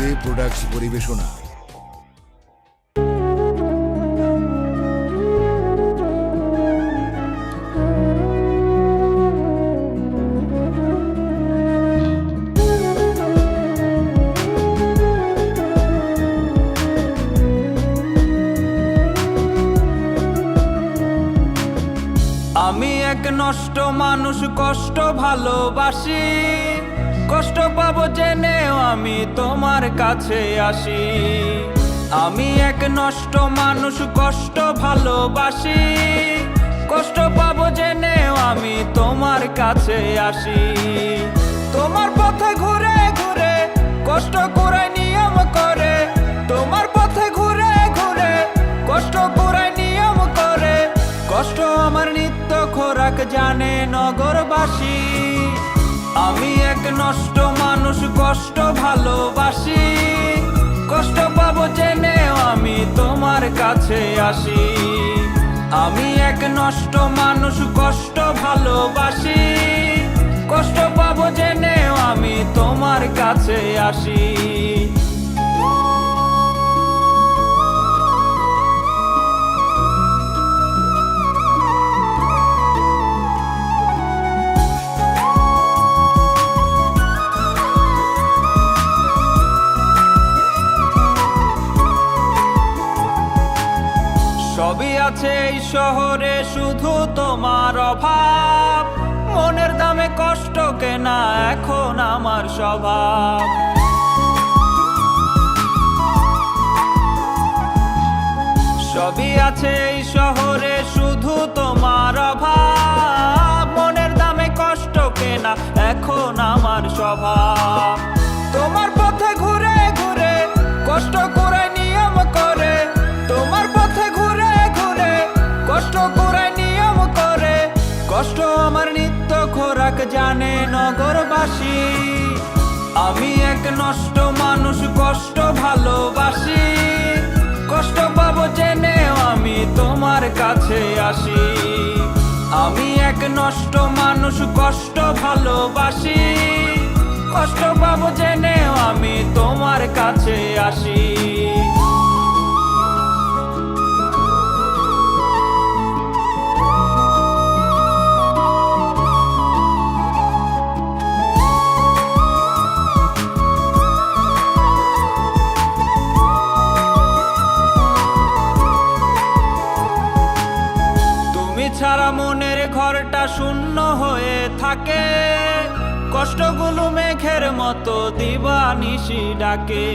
J products পরিবেশনা। আমি এক নষ্ট মানুষ কষ্ট ভালোবাসি। কষ্ট পাবো জেনেও আমি তোমার কাছে আসি। আমি এক নষ্ট মানুষ, কষ্ট ভালোবাসি। কষ্ট পাবো জেনেও আমি তোমার কাছে আসি। তোমার পথে ঘুরে ঘুরে কষ্ট করে নিয়ম করে। তোমার পথে ঘুরে ঘুরে কষ্ট করে নিয়ম করে। কষ্ট আমার নিত্য খোরাক জানে নগরবাসী। আমি এক নষ্ট মানুষ, কষ্ট ভালোবাসি। কষ্ট পাবো জেনে আমি তোমার কাছে আসি। আমি এক নষ্ট মানুষ, কষ্ট ভালোবাসি। কষ্ট পাবো জেনে আমি তোমার কাছে আসি। সবই আছে এই শহরে শুধু তোমার অভাব। মনের দামে কষ্ট কেনা এখন আমার স্বভাব। সবই আছে এই শহরে শুধু খোরাক জানে নগরবাসী। আমি এক নষ্ট মানুষ, কষ্ট ভালোবাসি। কষ্ট পাবো জেনেও আমি তোমার কাছে আসি। আমি এক নষ্ট মানুষ, কষ্ট ভালোবাসি। কষ্ট পাবো জেনেও আমি তোমার কাছে আসি। শূন্য হয়ে থাকে। কষ্টগুলো মেঘের মতো দিবা নিশি ডাকে।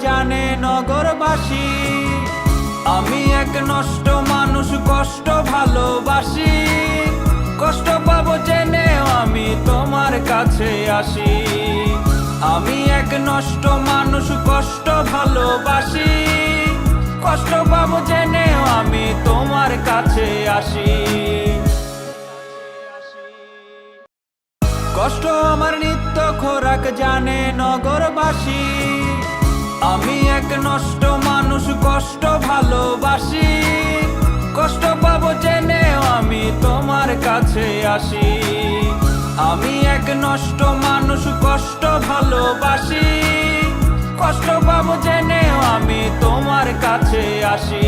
জানে নগরবাসী। আমি এক নষ্ট মানুষ, কষ্ট ভালোবাসি। কষ্ট পাবো জেনেও আমি তোমার কাছে আসি। আমি এক নষ্ট মানুষ, কষ্ট ভালোবাসি। কষ্ট পাবো জেনেও আমি তোমার কাছে আসি। কষ্ট আমার নিত্য খোরাক জানে নগরবাসী। আমি এক নষ্ট মানুষ, কষ্ট ভালোবাসি। কষ্ট পাবো জেনে আমি তোমার কাছে আসি। আমি এক নষ্ট মানুষ, কষ্ট ভালোবাসি। কষ্ট পাবো জেনে আমি তোমার কাছে আসি।